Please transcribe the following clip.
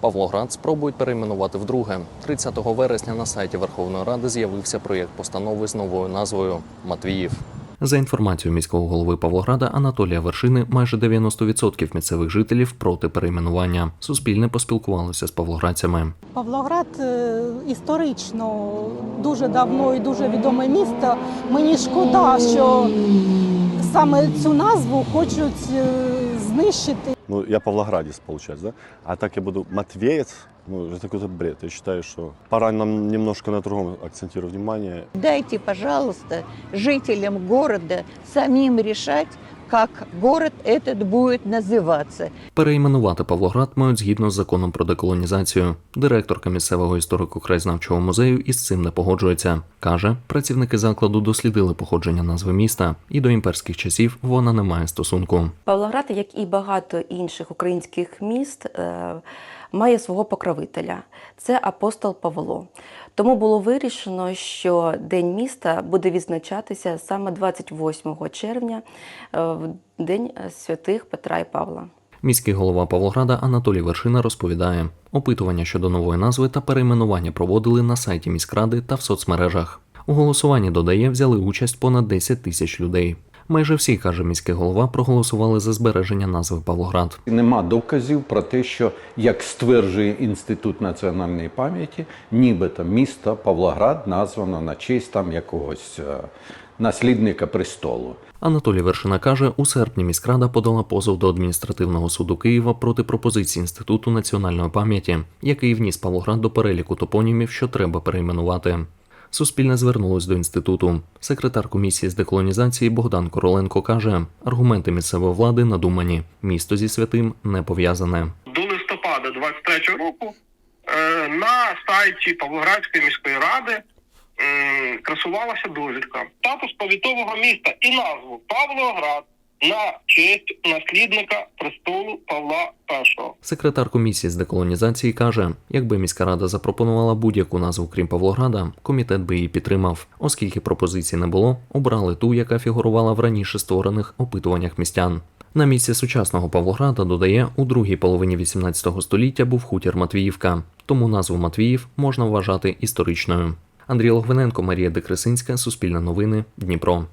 Павлоград спробують перейменувати вдруге. 30 вересня на сайті Верховної Ради з'явився проєкт постанови з новою назвою Матвіїв. За інформацією міського голови Павлограда Анатолія Вершини, майже 90% місцевих жителів проти перейменування. Суспільне поспілкувалося з павлоградцями. Павлоград е, історично дуже давно і дуже відоме місто. Мені шкода, що саме цю назву хочуть е, знищити. Ну, я павлоградец, получается, да? А так я буду матвеец, ну, это какой-то бред. Я считаю, что пора нам немножко на другом акцентировать внимание. Дайте, пожалуйста, жителям города самим решать, как город этот буде називатися. Перейменувати Павлоград мають згідно з законом про деколонізацію. Директорка місцевого історико-краєзнавчого музею із цим не погоджується. каже, працівники закладу дослідили походження назви міста, і до імперських часів вона не має стосунку. Павлоград, як і багато інших українських міст, е, має свого покровителя. Це апостол Павло. Тому було вирішено, що День міста буде відзначатися саме 28 червня, е, в День святих Петра і Павла. Міський голова Павлограда Анатолій Вершина розповідає, опитування щодо нової назви та перейменування проводили на сайті міськради та в соцмережах. У голосуванні додає, взяли участь понад 10 тисяч людей. Майже всі, каже міський голова, проголосували за збереження назви Павлоград. Нема доказів про те, що як стверджує інститут національної пам'яті, нібито місто Павлоград названо на честь там якогось е, наслідника престолу. Анатолій Вершина каже, у серпні міськрада подала позов до адміністративного суду Києва проти пропозиції інституту національної пам'яті, який вніс Павлоград до переліку топонімів, що треба перейменувати. Суспільне звернулось до інституту. Секретар комісії з деколонізації Богдан Короленко каже, аргументи місцевої влади надумані. Місто зі святим не пов'язане. до листопада 23 року е, на сайті Павлоградської міської ради красувалася довідка. Статус повітового міста і назву Павлоград на честь наслідника престолу Павла І. Секретар комісії з деколонізації каже, якби міська рада запропонувала будь-яку назву крім Павлограда, комітет би її підтримав. Оскільки пропозицій не було, обрали ту, яка фігурувала в раніше створених опитуваннях містян. На місці сучасного Павлограда додає, у другій половині 18 століття був хутір Матвіївка, тому назву Матвіїв можна вважати історичною. Андрій Логвиненко, Марія Декресинська, Суспільне новини, Дніпро.